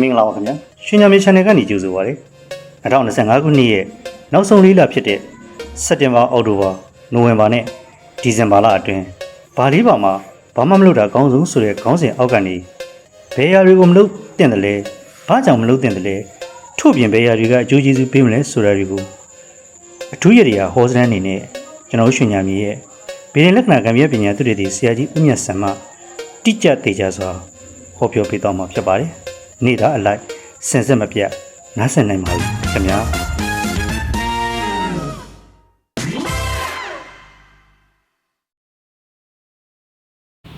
မင်္ဂလာပါခင်ဗျာရွှေညမေ channel ကနေကြိုဆိုပါရစေ2025ခုနှစ်ရဲ့နောက်ဆုံးလေးလဖြစ်တဲ့စက်တင်ဘာအောက်တိုဘာနိုဝင်ဘာနဲ့ဒီဇင်ဘာလအတွင်းဘာလေးပါမှာဘာမှမလုပ်တာအကောင်းဆုံးဆိုတဲ့ခေါင်းစဉ်အောက်ကနေဘယ်ရာတွေကိုမလုပ်တင်တယ်လဲဘာကြောင့်မလုပ်တင်တယ်လဲထို့ပြင်ဘယ်ရာတွေကအကျိုးကျေးဇူးပေးမလဲဆိုတာတွေကိုအထူးရည်ရာဟောစတန်းအနေနဲ့ကျွန်တော်တို့ရွှေညမေရဲ့ဗီဒီလက္ခဏာကံပြပညာသူတွေဒီဆရာကြီးဦးမြတ်ဆန်မှတိကျသေးကြစွာဟောပြောပေးတော့မှာဖြစ်ပါတယ် နေတာအလိုက်စင်စစ်မပြတ်နားဆင်နိုင်ပါပြီခင်ဗျာ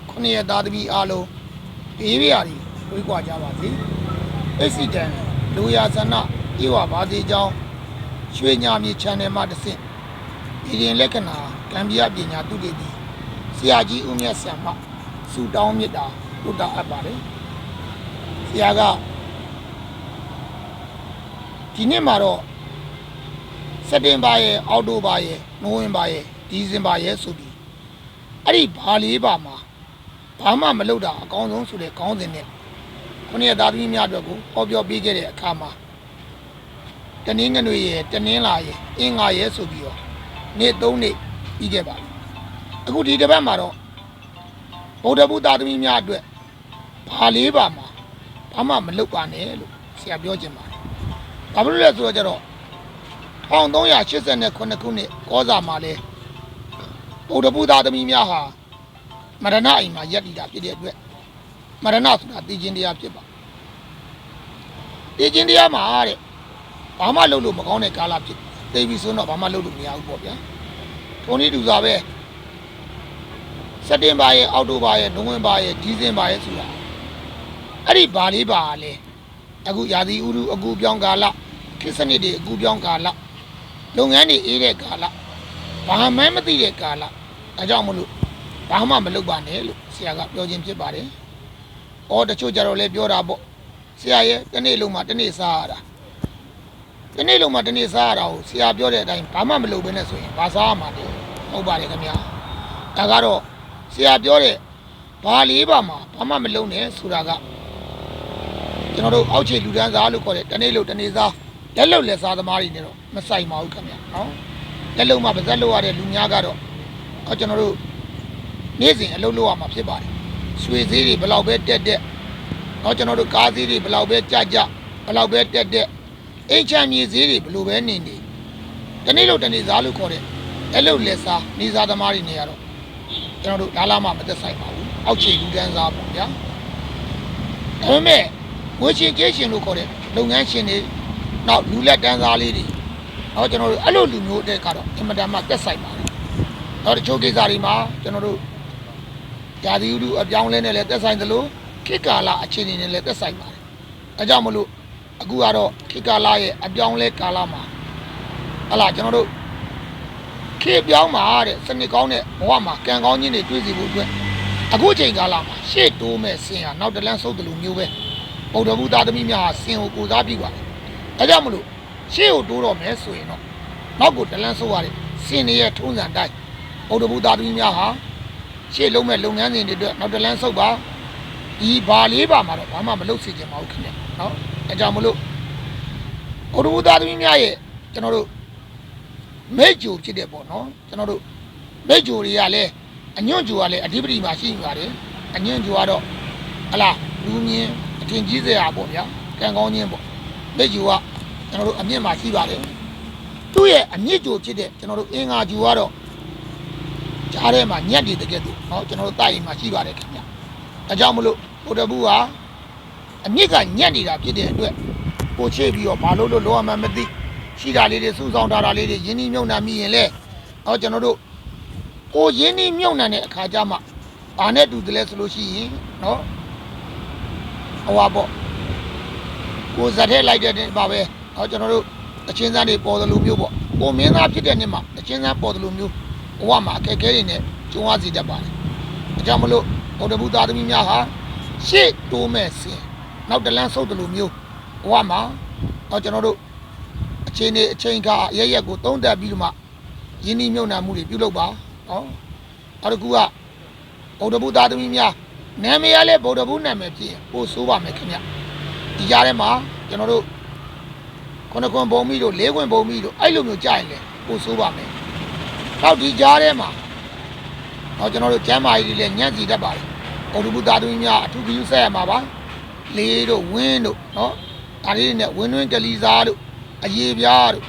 ခုနှစ်ရက်သားသမီးအားလုံးဘေးပြာတွေတွေးကွာကြပါစေအက်ဆီဒန့်လူရဆန္ဒပြေဝပါစေကြောင်းရွှေညာမြေ channel မှာတစ်ဆင့်ဒီရင်လက္ခဏာကံပြပညာသူတွေဒီဆရာကြီးဦးမြတ်ဆံမစူတောင်းမြတ်တာဥတ္တအပ်ပါတယ် ဆရာကဒီနေ့မှာတော့စက်တင်ဘာရဲ့အောက်တိုဘာရဲ့နိုဝင်ဘာရဲ့ဒီဇင်ဘာရဲ့ဆိုပြီးအဲ့ဒီဘာလေးပါမှာဘာမှမလုပ်တာအကောင်းဆုံးဆိုတဲ့ခေါင်းစဉ်နဲ့ခုနှစ်ရက်သားသမီးများအတွက်ကိုဟောပြောပေးခဲ့တဲ့အခါမှာတနင်္ဂနွေရဲ့တနင်္လာရဲ့အင်္ဂါရဲ့ဆိုပြီးတော့နေ့၃နေ့ပြီးခဲ့ပါပြီအခုဒီတစ်ပတ်မှာတော့ဗုဒ္ဓဘုသားသမီးများအတွက်ဘာလေးပါမှာ ဘာမှမလုပ်ပါနဲ့လို့ဆရာပြောချင်ပါတယ်ဘာဖြစ်လို့လဲဆိုတော့ကျတော့1389ခုနှစ်ကောဇာမှာလဲဗုဒ္ဓဘုသားသမီးများဟာမရဏအိမ်မှာရက်တည်တာဖြစ်တဲ့အတွက်မရဏဆိုတာတည်ခြင်းတရားဖြစ်ပါတည်ခြင်းတရားမှာတဲ့ဘာမှလုပ်လို့မကောင်းတဲ့ကာလဖြစ်သိပြီဆိုတော့ဘာမှလုပ်လို့မရဘူးပေါ့ဗျာထုံးနည်းတူစွာပဲစက်တင်ဘာရဲ့အောက်တိုဘာရဲ့နိုဝင်ဘာရဲ့ဒီဇင်ဘာရဲ့ဆိုတာ အဲ့ဒီဘာလေးပါလေအခုရာသီဥတုအကူပြောင်းကာလခေတ်စနစ်တွေအကူပြောင်းကာလလုပ်ငန်းတွေအေးတဲ့ကာလဘာမှမသိတဲ့ကာလအဲကြောင့်မလို့ဘာမှမလုပ်ပါနဲ့လို့ဆရာကပြောခြင်းဖြစ်ပါတယ်။အော်တချို့ကြတော့လည်းပြောတာပေါ့။ဆရာရဲ့တစ်နေ့လုံးမှတစ်နေ့စားရတာ။တစ်နေ့လုံးမှတစ်နေ့စားရတာကိုဆရာပြောတဲ့အတိုင်းဘာမှမလုပ်ဘဲနဲ့ဆိုရင်ဘာစားရမှာလဲ။ဟုတ်ပါတယ်ခင်ဗျာ။ဒါကတော့ဆရာပြောတဲ့ဘာလေးပါမှာဘာမှမလုပ်နဲ့ဆိုတာက ကျွန်တော်တို့အောက်ခြေလူဒန်းစားလို့ခေါ်တဲ့တစ်နေ့လုံးတစ်နေ့စားလက်လုံလက်စားသမားတွေနဲ့တော့မဆိုင်ပါဘူးခင်ဗျာ။နော်။လက်လုံမှပါဇက်လို့ရတဲ့လူများကတော့အော်ကျွန်တော်တို့နေ့စဉ်အလုပ်လုပ်ရမှာဖြစ်ပါတယ်။ရွှေဈေးတွေဘယ်လောက်ပဲတက်တက်။တော့ကျွန်တော်တို့ကားဈေးတွေဘယ်လောက်ပဲကြကြဘယ်လောက်ပဲတက်တက်။အိမ်ချမ်းမြေဈေးတွေဘယ်လိုပဲနေနေ။တနေ့လို့တနေ့စားလို့ခေါ်တဲ့အလုပ်လက်စားနေစားသမားတွေနေရတော့ကျွန်တော်တို့လာလာမှမသက်ဆိုင်ပါဘူး။အောက်ခြေလူတန်းစားပေါ့ဗျာ။ဒါပေမဲ့ ငွေရှင်ကျေးရှင်လို့ခေါ်တဲ့လုပ်ငန်းရှင်တွေနောက်လူလက်တန်းစားလေးတွေတော့ကျွန်တော်တို့အဲ့လိုလူမျိုးတဲ့ကတော့အင်မတန်မှသက်ဆိုင်ပါတယ်။တော့တချို့ကိစ္စတွေမှာကျွန်တော်တို့ဓာတိဥဒုအပြောင်းလဲနဲ့လည်းသက်ဆိုင်သလိုခေတ်ကာလအခြေအနေနဲ့လည်းသက်ဆိုင်ပါတယ်။အဲကြောင့်မလို့အခုကတော့ခေတ်ကာလရဲ့အပြောင်းလဲကာလမှာဟလာကျွန်တော်တို့ခေတ်ပြောင်းမှာတဲ့စနစ်ကောင်းတဲ့ဘဝမှာကံကောင်းခြင်းတွေတွေ့စီဖို့အတွက်အခုချိန်ကာလမှာရှေ့တိုးမဲ့ဆင်ဟာနောက်တလန်းဆုပ်တယ်လို့မျိုးပဲ ဗုဒ္ဓဘုသားသမီးများဟာဆင်ကိုကိုစားပြုပါတယ်။အဲကြောင့်မလို့ရှေ့ကိုတိုးတော့မယ်ဆိုရင်တော့နောက်ကိုတလန်းဆုပ်ရတဲ့ဆင်တွေရဲ့ထုံးစံတိုင်းဗုဒ္ဓဘုသားသမီးများဟာရှေ့လုံးမဲ့လုပ်ငန်းစဉ်တွေအတွက်နောက်တလန်းဆုပ်ပါဒီဘာလေးပါမှာတော့ဘာမှမလုပ်စေချင်ပါဘူးခင်ဗျနော်အဲကြောင့်မလို့ဘုရားဘုရားသမီးများရဲ့ကျွန်တော်တို့မိတ်ဂျူဖြစ်တဲ့ပေါ့နော်ကျွန်တော်တို့မိတ်ဂျူတွေကလည်းအညွန့်ဂျူကလည်းအဓိပတိမှာရှိနေပါတယ်အညွန့်ဂျူကတော့ဟလာလူမြင် အထင်ကြီးစရာပေါ့ဗျာကံကောင်းခြင်းပေါ့မိတ်ဂျူကကျွန်တော်တို့အမြင့်မှာရှိပါတယ်သူ့ရဲ့အမြင့်ဂျူဖြစ်တဲ့ကျွန်တော်တို့အင်္ဂါဂျူကတော့ ကြားထဲမှာညက်တွေတကယ်လို့เนาะကျွန်တော်တို့တိုက်ရင်မှာရှိပါတယ်ခင်ဗျ။ဒါကြောင့်မလို့ဘုဒ္ဓဘူးဟာအမြင့်ကညက်နေတာဖြစ်တဲ့အတွက်ကိုချေပြီးတော့မလုပ်လို့လောရမှမသိရှိတာလေးတွေစူးစောင်းထားတာလေးတွေရင်းနှီးမြုပ်နှံမိရင်လေเนาะကျွန်တော်တို့ကိုရင်းနှီးမြုပ်နှံတဲ့အခါကျမှဘာနဲ့တူတယ်လဲဆိုလို့ရှိရင်เนาะ ဟိုပါပေါ့ကိုဇက်ထဲလိုက်တဲ့နေ့ပါပဲဟောကျွန်တော်တို့အချင်းသားတွေပေါ်သလိုမျိုးပေါ့ပုံမင်းသားဖြစ်တဲ့နေ့မှာအချင်းသားပေါ်သလိုမျိုးဘဝမှာအခက်အခဲတွေနဲ့ကြုံရစီတတ်ပါတယ်အကြောင်းမလို့ဟောတဘူးသားသမီးများဟာရှေ့တိုးမဲ့စင်နောက်တလန်းဆုပ်သလိုမျိုးဘဝမှာဟောကျွန်တော်တို့အချင်းတွေအချင်းကအရရက်ကိုသုံးတက်ပြီးတော့မှယင်းနှိမ့်ညွန့်နာမှုတွေပြုလုပ်ပါဟောနောက်တစ်ခုကဟောတဘူးသားသမီးများ နာမည်ရလဲဗုဒ္ဓဘုနာမည်ဖြစ်ရင်ပို့ဆိုးပါမယ်ခင်ဗျ။ဘဒီကြားထဲမှာကျွန်တော်တို့ခုနကွန်ပုံမိတို့လေးကွန်ပုံမိတို့အဲ့လိုမျိုးကြာရင်လေပို့ဆိုးပါမယ်နောက်ဒီကြားထဲမှာတော့ကျွန်တော်တို့ကျမ်းမာရေးတွေလည်းညံ့စီတတ်ပါတယ်အော်ဒူဘူသားသမီးများအထူးဂရုစိုက်ရမှာပါလေးတို့ဝင်းတို့နော်ဒါလေးတွေနဲ့ဝင်းဝင်းကလေးစားတို့အရေးပြားတို့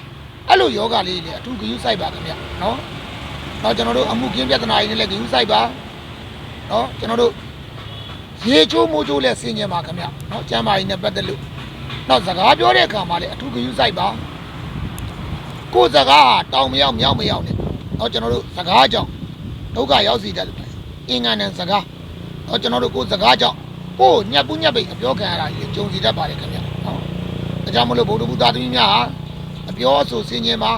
အဲ့လိုယောဂလေးတွေအထူးဂရုစိုက်ပါခင်ဗျနော်တော့ကျွန်တော်တို့အမှုကင်းပြဿနာတွေနဲ့လည်းဂရုစိုက်ပါနော်ကျွန်တော်တို့ ရေချိုးမိုးချိုးလဲဆင်ញင်ပါခင်ဗျเนาะကျမ်းမာရေးနဲ့ပတ်သက်လို့နောက်စကားပြောတဲ့အခါမှာလည်းအထူးဂရုစိုက်ပါကိုယ်စကားဟာတောင်မရောက်မြောက်မရောက်နဲ့เนาะကျွန်တော်တို့စကားကြောင့်ဒုက္ခရောက်စီတတ်တယ်အင်္ဂါနဲ့စကားเนาะကျွန်တော်တို့ကိုယ်စကားကြောင့်ကိုယ်ညက်ပူးညက်ပိတ်အပြောခံရတာကြီးကြုံစီတတ်ပါတယ်ခင်ဗျเนาะဒါကြောင့်မလို့ဗုဒ္ဓဘုရားသမီးများဟာအပြောအဆိုဆင်ញင်ပါ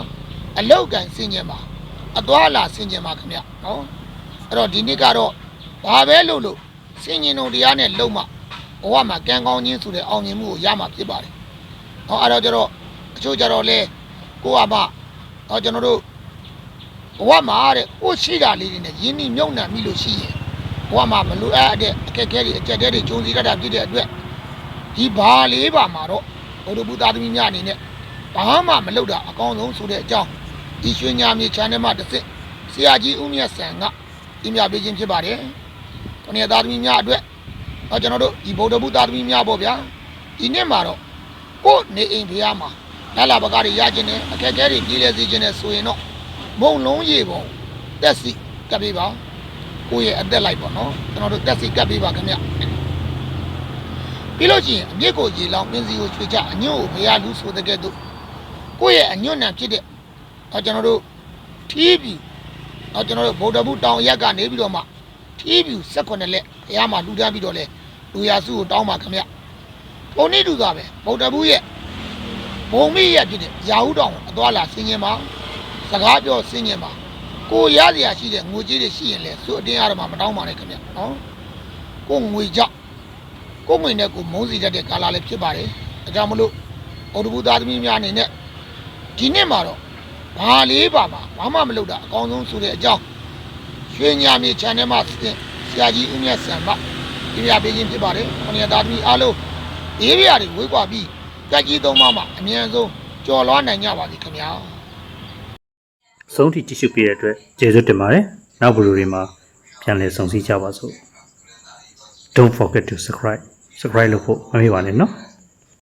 အလောက်ကန်ဆင်ញင်ပါအသွားလာဆင်ញင်ပါခင်ဗျเนาะအဲ့တော့ဒီနေ့ကတော့ဘာပဲလုပ်လို့ စင်ញင်တို့တရားနဲ့လုံမှဘဝမှာကံကောင်းခြင်းဆိုတဲ့အောင်မြင်မှုကိုရမှာဖြစ်ပါတယ်။ဟောအဲ့တော့ကျတော့အချို့ကျတော့လေကိုကမှဟောကျွန်တော်တို့ဘဝမှာတဲ့ကိုရှိတာလေးတွေနဲ့ယင်းနှိမြုံနှံမိလို့ရှိရင်ဘဝမှာမလိုအပ်တဲ့အခက်အခဲတွေအကြက်တဲတွေဂျုံစီတတ်တာဖြစ်တဲ့အတွက်ဒီဘာလေးပါမှာတော့ဘုဒ္ဓဘုရားသမီးများအနေနဲ့ဘာမှမလုပ်တာအကောင်းဆုံးဆိုတဲ့အကြောင်းဒီရွှေညာမြေ channel မှာတစ်စစ်ဆရာကြီးဦးမြတ်ဆန်ကပြပြပေးခြင်းဖြစ်ပါတယ်။ ခொနည်းသားသမီးများအတွက်တော့ကျွန်တော်တို့ဒီဗုဒ္ဓဘုသားသမီးများပေါ့ဗျာဒီနှစ်မှာတော့ကိုယ့်နေအိမ်ဖျားမှာလာလာပကားတွေရခြင်းနဲ့အခက်အခဲတွေပြည်လဲစေခြင်းနဲ့ဆိုရင်တော့မုံလုံးရေပုံတက်စီကပ်ပေးပါကိုယ့်ရဲ့အသက်လိုက်ပေါ့နော်ကျွန်တော်တို့တက်စီကပ်ပေးပါခင်ဗျပြီးလို့ရှိရင်အမြစ်ကိုရေလောင်းပင်စီကိုချွေချအညွန့်ကိုဘုရားလူဆိုတဲ့ကဲ့သို့ကိုယ့်ရဲ့အညွန့်နံဖြစ်တဲ့တော့ကျွန်တော်တို့ထီးပြီးတော့ကျွန်တော်တို့ဗုဒ္ဓဘုတောင်ရက်ကနေပြီးတော့မှ ထီးပြူ18လက်ဘုရားမှာလူတန်းပြီးတော့လဲလူရစုကိုတောင်းပါခင်ဗျဘုံနေတူသားပဲဗုဒ္ဓဘူးရဲ့ဘုံမိရဲ့ဖြစ်တဲ့ရာဟုတောင်အသွားလာဆင်းခြင်းပါစကားပြောဆင်းခြင်းပါကိုရစရာရှိတဲ့ငွေကြေးတွေရှိရင်လဲသူ့အတင်းအားတော့မှမတောင်းပါနဲ့ခင်ဗျနော်ကိုငွေကြောက်ကိုငွေနဲ့ကိုမုန်းစီတတ်တဲ့ကာလလည်းဖြစ်ပါတယ်ဒါကြောင့်မလို့ဗုဒ္ဓဘူးသားသမီးများအနေနဲ့ဒီနှစ်မှာတော့ဘာလေးပါပါဘာမှမလုပ်တာအကောင်းဆုံးဆိုတဲ့အကြောင်း ရွှေညာမြေ channel မှာဆရာကြီးဦးမြတ်ဆန်မပြပြပေးခြင်းဖြစ်ပါတယ်။ခொနည်းသားသမီးအားလုံးအေးပြတွေဝေးကွာပြီးကြက်ကြီးသုံးပါးမှာအမြန်ဆုံးကြော်လွှားနိုင်ကြပါစေခင်ဗျာ။ဆုံးထိကြည့်ရှုပေးတဲ့အတွက်ကျေးဇူးတင်ပါတယ်နောက်ဗီဒီယိုတွေမှာပြန်လည်ဆုံစည်းကြပါစို့ Don't forget to subscribe subscribe လုပ်ဖို့မမေ့ပါနဲ့နော်